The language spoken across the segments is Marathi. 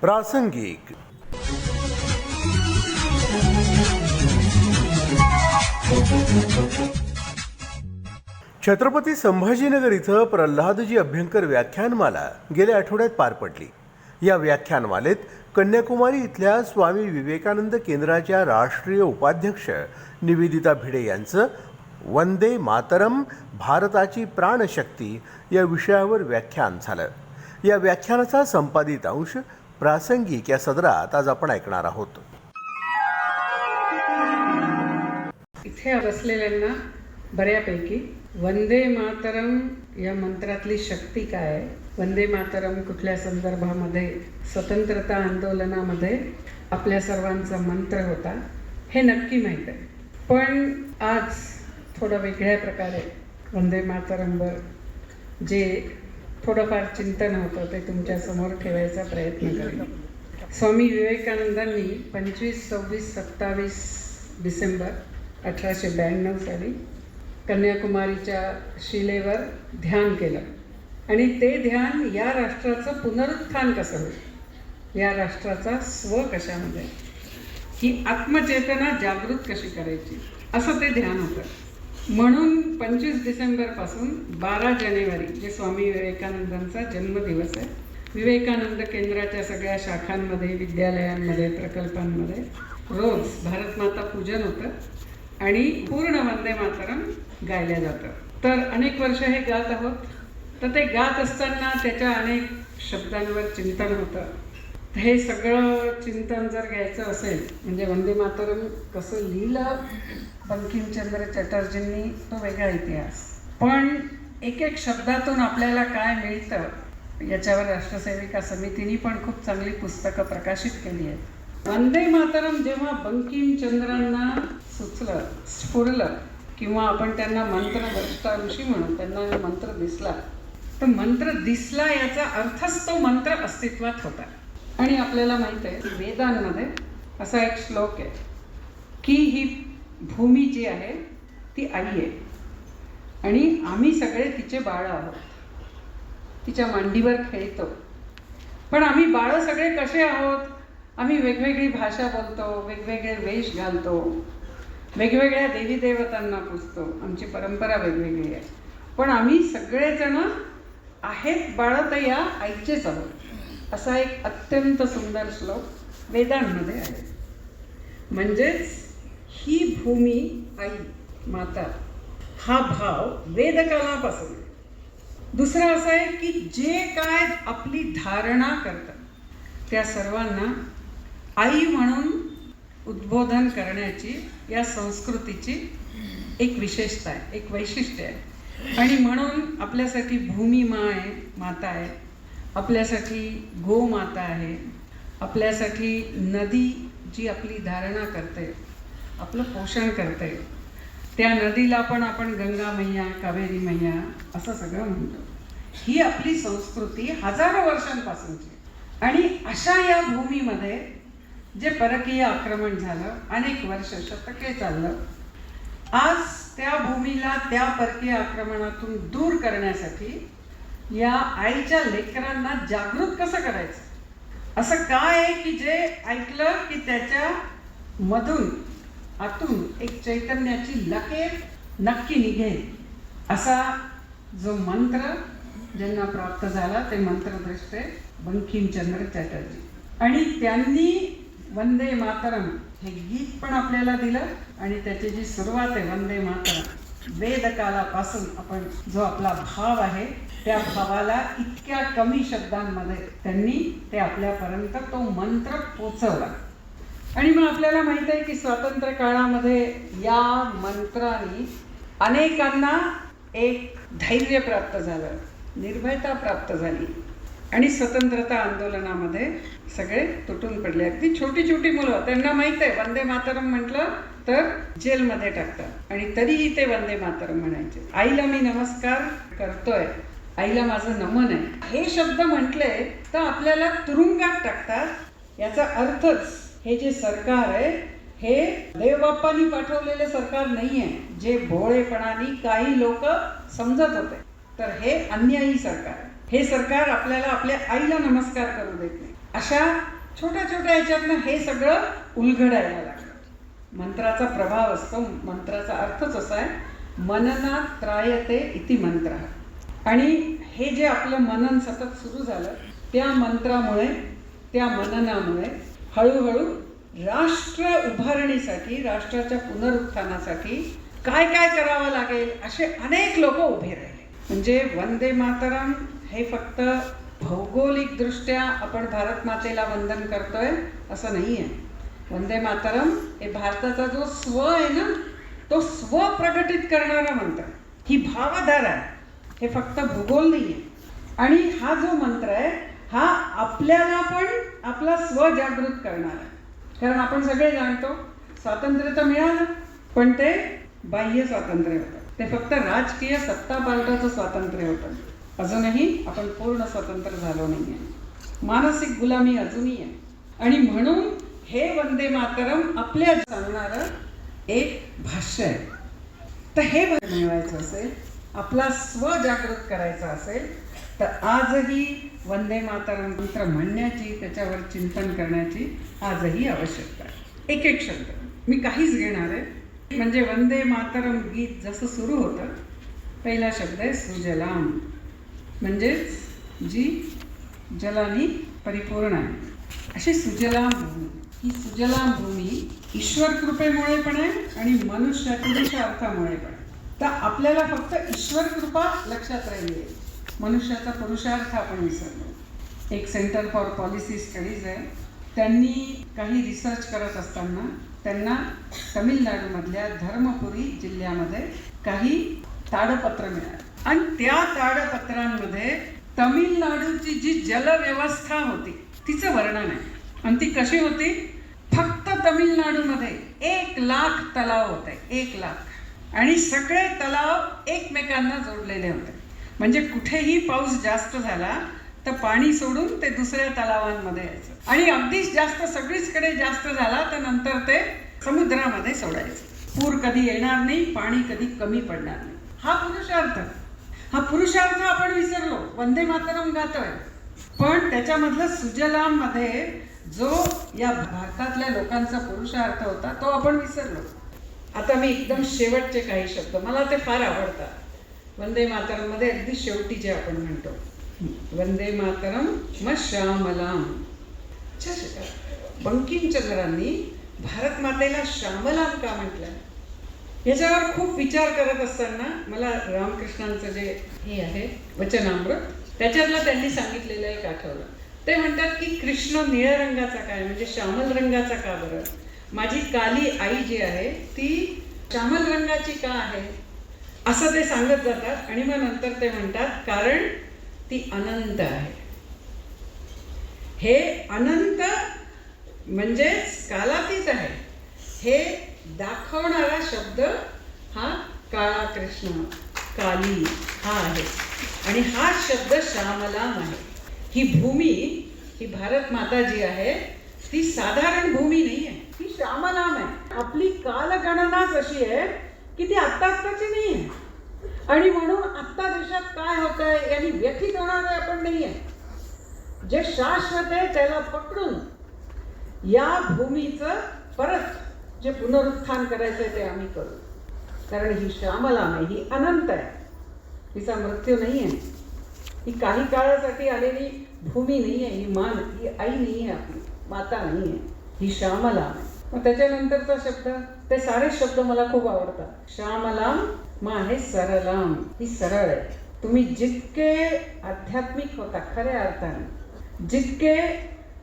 प्रासंगिक। छत्रपती संभाजीनगर इथं प्रल्हादजी अभ्यंकर व्याख्यानमाला गेल्या आठवड्यात पार पडली. या व्याख्यानमालेत कन्याकुमारी इथल्या स्वामी विवेकानंद केंद्राच्या राष्ट्रीय उपाध्यक्ष निवेदिता भिडे यांचं वंदे मातरम भारताची प्राणशक्ती या विषयावर व्याख्यान झालं. या व्याख्यानाचा संपादित अंश प्रासंगिक या सदरात आज आपण ऐकणार आहोत. इथे बसलेल्यांना बऱ्यापैकी वंदे मातरम या मंत्रातली शक्ती काय आहे? वंदे मातरम कुठल्या संदर्भामध्ये स्वतंत्रता आंदोलनामध्ये आपल्या सर्वांचा मंत्र होता हे नक्की माहीत आहे. पण आज थोडं वेगळ्या प्रकारे वंदे मातरमवर जे थोडंफार चिंतन होतं ते तुमच्यासमोर ठेवायचा प्रयत्न करेन. स्वामी विवेकानंदांनी पंचवीस सव्वीस सत्तावीस डिसेंबर अठराशे ब्याण्णव साली कन्याकुमारीच्या शिलेवर ध्यान केलं. आणि ते ध्यान या राष्ट्राचं पुनरुत्थान कसं होईल? या राष्ट्राचा स्व कशामध्ये? ही आत्मचेतना जागृत कशी करायची? असं ते ध्यान होतं. म्हणून पंचवीस डिसेंबरपासून बारा जानेवारी जे स्वामी विवेकानंदांचा जन्मदिवस आहे. विवेकानंद केंद्राच्या सगळ्या शाखांमध्ये विद्यालयांमध्ये प्रकल्पांमध्ये रोज भारतमाता पूजन होतं आणि पूर्ण वंदे मातरम गायल्या जातं. तर अनेक वर्ष हे गात आहोत. तर ते गात असताना त्याच्या अनेक शब्दांवर चिंतन होतं. हे सगळं चिंतन जर घ्यायचं असेल म्हणजे वंदे मातरम कसं लिहिलं बंकिमचंद्र चटर्जींनी तो वेगळा इतिहास. पण एक एक शब्दातून आपल्याला काय मिळतं याच्यावर राष्ट्रसेविका समितीने पण खूप चांगली पुस्तकं प्रकाशित केली आहेत. वंदे मातरम जेव्हा बंकिमचंद्रांना सुचलं स्फुरलं किंवा आपण त्यांना मंत्र ऋषी म्हणू त्यांना मंत्र दिसला तर मंत्र दिसला याचा अर्थच तो मंत्र अस्तित्वात होता. आणि आपल्याला माहीत आहे की वेदांमध्ये असा एक श्लोक आहे की ही भूमी जी आहे ती आई आहे. आणि आम्ही सगळे तिचे बाळ आहोत. तिच्या मांडीवर खेळतो. पण आम्ही बाळं सगळे कसे आहोत? आम्ही वेगवेगळी भाषा बोलतो वेगवेगळे वेश घालतो. वेगवेगळ्या देवी देवतांना पुजतो. आमची परंपरा वेगवेगळी आहे. पण आम्ही सगळेजण आहेत बाळं तर या आईचेच आहोत. असा एक अत्यंत सुंदर श्लोक वेदांमध्ये आहे. म्हणजेच ही भूमी आई माता हा भाव वेदकालापासून. आहे. दुसरं असं आहे की जे काय आपली धारणा करतात त्या सर्वांना आई म्हणून उद्बोधन करण्याची या संस्कृतीची एक विशेषता आहे एक वैशिष्ट्य आहे. आणि म्हणून आपल्यासाठी भूमी मा आहे माता आहे. आपल्यासाठी गोमाता आहे. आपल्यासाठी नदी जी आपली धारणा करते आपलं पोषण करते त्या नदीला पण आपण गंगा मैया कावेरी मैया असं सगळं म्हणतो. ही आपली संस्कृती हजारो वर्षांपासूनची आणि अशा या भूमीमध्ये जे परकीय आक्रमण झालं अनेक वर्ष शतके चाललं आज त्या भूमीला त्या परकीय आक्रमणातून दूर करण्यासाठी या आईच्या लेकरांना जागृत कसं करायचं? असं काय आहे की जे ऐकलं की त्याच्या मधून आतून एक चैतन्याची लकेर नक्की निघेल. असा जो मंत्र ज्यांना प्राप्त झाला ते मंत्रदृष्टे बंकिमचंद्र चॅटर्जी. आणि त्यांनी वंदे मातरम हे गीत पण आपल्याला दिलं आणि त्याची जी सुरुवात आहे वंदे मातरम वेदकालापासून आपण जो आपला भाव आहे त्या भावाला इतक्या कमी शब्दांमध्ये त्यांनी ते आपल्यापर्यंत तो मंत्र पोचवला. आणि मग आपल्याला माहीत आहे की स्वातंत्र्य काळामध्ये या मंत्राने अनेकांना एक धैर्य प्राप्त झालं निर्भयता प्राप्त झाली. आणि स्वतंत्रता आंदोलनामध्ये सगळे तुटून पडले. अगदी छोटी छोटी मुलं त्यांना माहीत आहे वंदे मातरम म्हटलं तर जेलमध्ये टाकतात. आणि तरीही ते वंदे मातरम म्हणायचे. आईला मी नमस्कार करतोय. आईला माझं नमन आहे. हे शब्द म्हटले तर आपल्याला तुरुंगात टाकतात. याचा अर्थच हे जे सरकार आहे हे देवबाप्पानी पाठवलेले सरकार नाही आहे जे भोळेपणाने काही लोक समजत होते. तर हे अन्यायी सरकार हे सरकार आपल्याला आपल्या आईला नमस्कार करू देत नाही. अशा छोट्या छोट्या याच्यातनं हे सगळं उलगडायला लागलं. मंत्राचा प्रभाव असतो मंत्राचा अर्थच असा आहे मननात त्रायते इति मंत्र. आणि हे जे आपलं मनन सतत सुरू झालं त्या मंत्रामुळे त्या मननामुळे हळूहळू राष्ट्र उभारणीसाठी राष्ट्राच्या पुनरुत्थानासाठी काय काय करावं लागेल असे अनेक लोक उभे राहिले. म्हणजे वंदे मातरम हे फक्त भौगोलिकदृष्ट्या आपण भारत मातेला वंदन करतोय असं नाही आहे वंदे मातरम हे भारताचा जो स्व आहे ना तो स्व प्रकटित करणारा मंत्र. ही भावधारा आहे. हे फक्त भूगोल नाही आहे आणि हा जो मंत्र आहे हा आपल्याला पण आपला स्वजागृत करणार आहे. कारण आपण सगळे जाणतो स्वातंत्र्य तर मिळालं पण ते बाह्य स्वातंत्र्य होतं. ते फक्त राजकीय सत्ता पालटाचं स्वातंत्र्य होतं. अजूनही आपण पूर्ण स्वतंत्र झालो नाही आहे मानसिक गुलामी अजूनही आहे. आणि म्हणून हे वंदे मातरम आपल्या सांगणारं एक भाष्य आहे. तर हे मिळवायचं असेल आपला स्व जागृत करायचा असेल तर आजही वंदे मातरम मंत्र म्हणण्याची त्याच्यावर चिंतन करण्याची आजही आवश्यकता आहे. एक एक शब्द. मी काहीच घेणार आहे. म्हणजे वंदे मातरम गीत जसं सुरू होतं पहिला शब्द आहे सुजलाम. म्हणजेच जी जलानी परिपूर्ण आहे. अशी सुजलाम भूमी. ही सुजलाम भूमी ईश्वर कृपेमुळे पण आहे आणि मनुष्य पुरुषार्थामुळे पण आहे. तर आपल्याला फक्त ईश्वर कृपा लक्षात राहिली आहे. मनुष्याचा पुरुषार्थ आपण विसरलो. एक सेंटर फॉर पॉलिसी स्टडीज आहे. त्यांनी काही रिसर्च करत असताना त्यांना तमिळनाडूमधल्या धर्मपुरी जिल्ह्यामध्ये काही ताडपत्र मिळाली. आणि त्या ताडपत्रांमध्ये तमिळनाडूची जी जलव्यवस्था होती तिचं वर्णन आहे. आणि ती कशी होती? फक्त तमिळनाडूमध्ये एक लाख तलाव होते एक लाख. आणि सगळे तलाव एकमेकांना जोडलेले होते. म्हणजे कुठेही पाऊस जास्त झाला तर पाणी सोडून ते दुसऱ्या तलावांमध्ये यायचं. आणि अगदीच जास्त सगळीचकडे जास्त झाला तर नंतर ते समुद्रामध्ये सोडायचं. पूर कधी येणार नाही पाणी कधी कमी पडणार नाही. हा पुरुषार्थ. हा पुरुषार्थ आपण विसरलो. वंदे मातरम गातोय. पण त्याच्यामधलं सुजलाममध्ये जो या भारतातल्या लोकांचा पुरुषार्थ होता तो आपण विसरलो. आता मी एकदम शेवटचे काही शब्द. मला ते फार आवडतात. वंदे मातरममध्ये अगदी शेवटी जे आपण म्हणतो. वंदे मातरम म श्यामलाम. अच्छा, बंकिमचंद्रांनी भारत मातेला श्यामलाम का म्हटलं? याच्यावर खूप विचार करत असताना मला रामकृष्णांचं जे हे आहे वचनामृत त्याच्यातलं त्यांनी सांगितलेलं एक आठवलं. ते म्हणतात की कृष्ण निळ्या रंगाचा काय? म्हणजे श्यामल रंगाचा का बरं? माझी काली आई जी आहे ती श्यामल रंगाची का आहे? असं ते सांगत जातात आणि मग नंतर ते म्हणतात कारण ती अनंत आहे. हे अनंत म्हणजेच कालातीत आहे. हे दाखवणारा शब्द हा काळा कृष्ण काली हा आहे. आणि हा शब्द श्यामलाम आहे. ही भूमी ही भारत माता जी आहे ती साधारण भूमी नाही आहे ती श्यामलाम आहे. आपली कालगणनाच अशी आहे की ती आत्ता आत्ताची नाही. आहे आणि म्हणून आत्ता देशात काय होत आहे यांनी व्यथित होणार आहे आपण नाही आहे जे शाश्वत आहे त्याला पकडून या भूमीचं परत जे पुनरुत्थान करायचं आहे ते आम्ही करू. कारण ही श्यामलाम आहे ही अनंत आहे. तिचा मृत्यू नाही आहे ही काही काळासाठी आलेली भूमी नाही आहे ही मान ही आई नाही आहे आपली माता नाही आहे ही श्यामलाम आहे मग त्याच्यानंतरचा शब्द? ते सारे शब्द मला खूप आवडतात. श्यामलाम मा आहे सरलाम. ही सरळ आहे. तुम्ही जितके आध्यात्मिक होता खऱ्या अर्थाने. जितके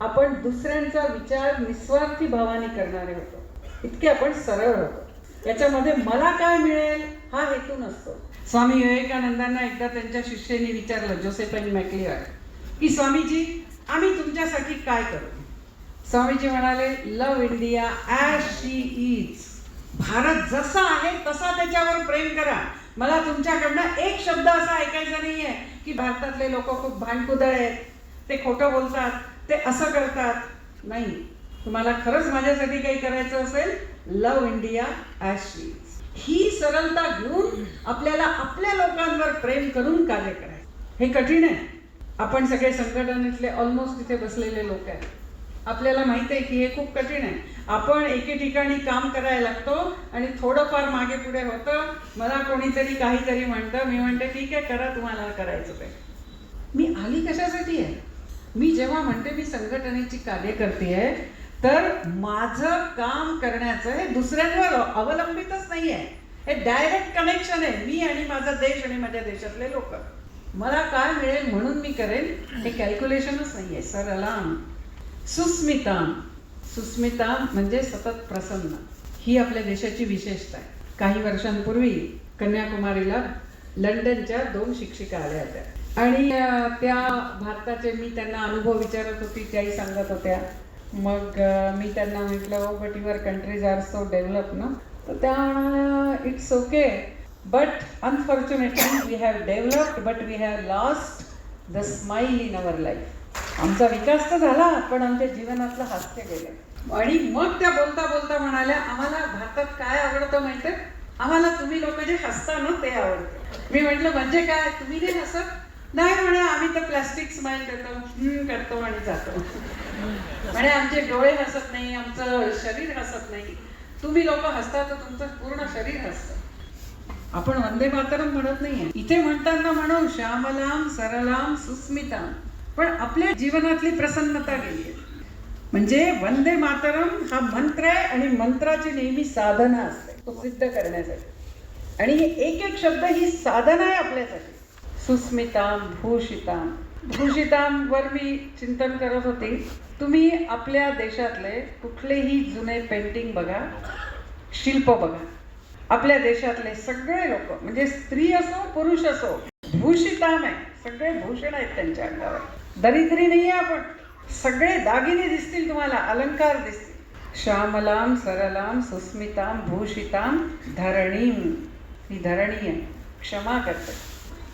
आपण दुसऱ्यांचा विचार निस्वार्थी भावाने करणारे होतो इतके आपण सरळ होतो. याच्यामध्ये मला काय मिळेल हा हेतू नसतो. स्वामी विवेकानंदांना एकदा त्यांच्या शिष्याने विचारलं जोसेफाईन मॅकलियर की स्वामीजी आम्ही तुमच्यासाठी काय करू? स्वामीजी म्हणाले love India as she is. Bharat जसा आहे तसा त्याच्यावर प्रेम करा. मला तुमच्याकडनं एक शब्द असा ऐकायचा नाही आहे की भारतातले लोक खूप भांडकुदळ आहेत ते खोटं बोलतात ते असं करतात. नाही. तुम्हाला खरंच माझ्यासाठी काही करायचं असेल लव इंडिया ॲशी ही सरलता घेऊन आपल्याला आपल्या लोकांवर प्रेम करून कार्य करायचं. हे कठीण आहे. आपण सगळे संघटनेतले ऑलमोस्ट तिथे बसलेले लोक आहेत. आपल्याला माहिती आहे की हे खूप कठीण आहे. आपण एके ठिकाणी काम करायला लागतो आणि थोडंफार मागे पुढे होतं. मला कोणीतरी काहीतरी म्हणतं. मी म्हणते ठीक आहे करा तुम्हाला करायचं ते. मी आली कशासाठी आहे? मी जेव्हा म्हणते मी संघटनेची कार्यकर्ती आहे तर माझं काम करण्याचं हे दुसऱ्यांवर अवलंबितच नाही आहे. हे डायरेक्ट कनेक्शन आहे. मी आणि माझा देश आणि माझ्या देशातले लोक. मला काय मिळेल म्हणून मी करेन हे कॅल्क्युलेशनच नाही आहे सरलाम सुस्मिताम. सुस्मिता म्हणजे सतत प्रसन्न. ही आपल्या देशाची विशेषता आहे. काही वर्षांपूर्वी कन्याकुमारीला लंडनच्या दोन शिक्षिका आल्या होत्या. आणि त्या भारताचे मी त्यांना अनुभव विचारत होती त्याही सांगत होत्या. मग मी त्यांना म्हटलं ओ but your countries are so develop ना तर त्या म्हणाल्या it's okay but unfortunately we have developed but we have lost the smile in our life आमचा विकास तर झाला पण आमच्या जीवनातलं हास्य गेलं. आणि मग त्या बोलता बोलता म्हणाल्या आम्हाला भारतात काय आवडतं माहितीये? आम्हाला तुम्ही लोक जे हसता ना ते आवडतं. मी म्हटलं म्हणजे काय? तुम्ही नाही हसत? नाही म्हणे आम्ही तर प्लास्टिक स्माईल देतो करतो आणि जातो. म्हणे आमचे डोळे हसत नाही आमचं शरीर हसत नाही. तुम्ही लोक हसता तर तुमचं पूर्ण शरीर हसतं. आपण वंदे मातरम म्हणत नाहीये. इथे म्हणताना म्हणू श्यामलाम सरलाम सुस्मिताम. पण आपल्या जीवनातली प्रसन्नता गेली आहे. म्हणजे वंदे मातरम हा मंत्र आहे आणि मंत्राची नेहमी साधना असते तो सिद्ध करण्यासाठी. आणि एक एक शब्द ही साधना आहे आपल्यासाठी. सुस्मिताम भूषिताम भूषितांवर मी चिंतन करत होती. तुम्ही आपल्या देशातले कुठलेही जुने पेंटिंग बघा शिल्प बघा. आपल्या देशातले सगळे लोक म्हणजे स्त्री असो पुरुष असो भूषिताम आहे. सगळे भूषण आहेत त्यांच्या अंगावर. दरिद्री नाही आहे आपण. सगळे दागिने दिसतील तुम्हाला अलंकार दिसतील. श्यामलाम सरलाम सुस्मिताम भूषिताम धरणीम. ही धरणी आहे क्षमा करते.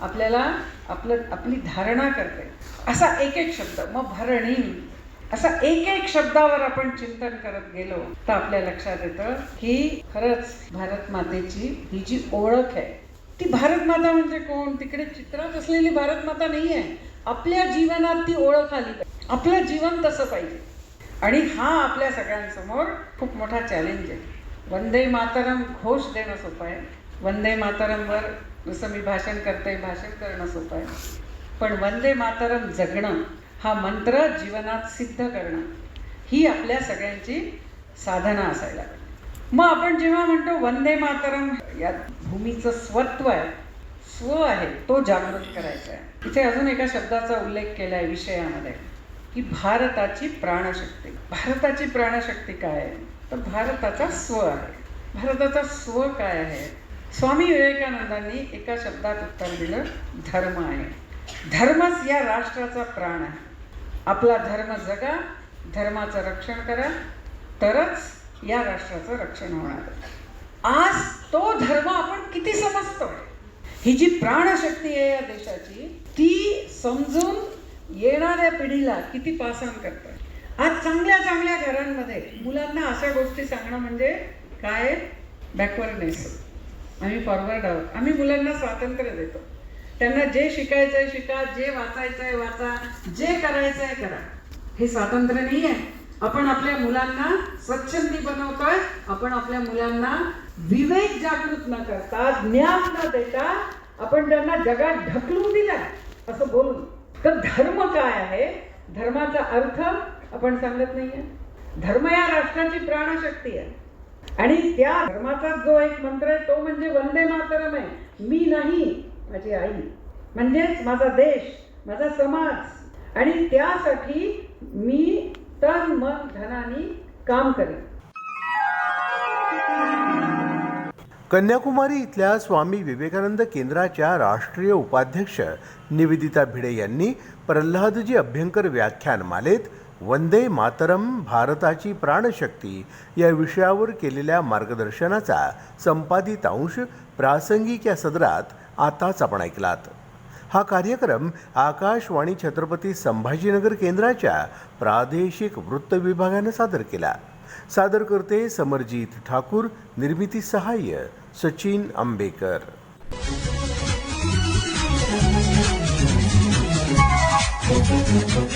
आपल्याला आपलं आपली धारणा करते. असा एक एक शब्द मग भरणीम. असा एक एक शब्दावर आपण चिंतन करत गेलो तर आपल्या लक्षात येतं की खरंच भारत मातेची ही जी ओळख आहे ती भारत माता म्हणजे कोण? तिकडे चित्रात असलेली भारत माता नाही आहे आपल्या जीवनात ती ओळख आली पाहिजे. आपलं जीवन तसं पाहिजे. आणि हा आपल्या सगळ्यांसमोर खूप मोठा चॅलेंज आहे. वंदे मातरम घोष देणं सोपं आहे. वंदे मातरमवर जसं मी भाषण करते भाषण करणं सोपं आहे. पण वंदे मातरम जगणं हा मंत्र जीवनात सिद्ध करणं ही आपल्या सगळ्यांची साधना असायला मग आपण जेव्हा म्हणतो वंदे मातरम या भूमीचं स्वत्व आहे. स्व आहे तो जागृत करायचा आहे. इथे अजून एका शब्दाचा उल्लेख केला आहे विषयामध्ये की भारताची प्राणशक्ती. भारताची प्राणशक्ती काय आहे? तर भारताचा स्व आहे. भारताचा स्व काय आहे? स्वामी विवेकानंदांनी एका शब्दात उत्तर दिलं धर्म आहे. धर्मच या राष्ट्राचा प्राण आहे. आपला धर्म जगा धर्माचं रक्षण करा तरच या राष्ट्राचं रक्षण होणार. आज तो धर्म आपण किती समजतोय? ही जी प्राणशक्ती आहे या देशाची ती समजून येणाऱ्या पिढीला किती पासन करतोय आज चांगल्या चांगल्या घरांमध्ये मुलांना अशा गोष्टी सांगणं म्हणजे काय? बॅकवर्डनेस आम्ही फॉरवर्ड आहोत. आम्ही मुलांना स्वातंत्र्य देतो. त्यांना जे शिकायचं आहे शिका जे वाचायचं आहे वाचा जे करायचं आहे करा. हे स्वातंत्र्य नाही आहे आपण आपल्या मुलांना स्वच्छंदी बनवतोय आपण आपल्या मुलांना विवेक जागृत न करता ज्ञान न देता आपण त्यांना जगात ढकलून दिला. असं बोलून. तर धर्म काय आहे? धर्माचा अर्थ आपण सांगत नाहीये. धर्म या राष्ट्राची प्राणशक्ती आहे. आणि त्या धर्माचा जो एक मंत्र आहे तो म्हणजे वंदे मातरम आहे. मी नाही माझी आई. म्हणजेच माझा देश माझा समाज. आणि त्यासाठी मी तन मन धनाने काम करेन कन्याकुमारी इथल्या स्वामी विवेकानंद केंद्राच्या राष्ट्रीय उपाध्यक्ष निवेदिता भिडे यांनी प्रल्हादजी अभ्यंकर व्याख्यानमालेत वंदे मातरम भारताची प्राणशक्ती या विषयावर केलेल्या मार्गदर्शनाचा संपादित अंश प्रासंगिक या सदरात आताच आपण ऐकलात. हा कार्यक्रम आकाशवाणी छत्रपती संभाजीनगर केंद्राच्या प्रादेशिक वृत्त विभागानं सादर केला. सादर करते समरजीत ठाकूर निर्मिती सहाय्य सचिन आंबेकर. Thank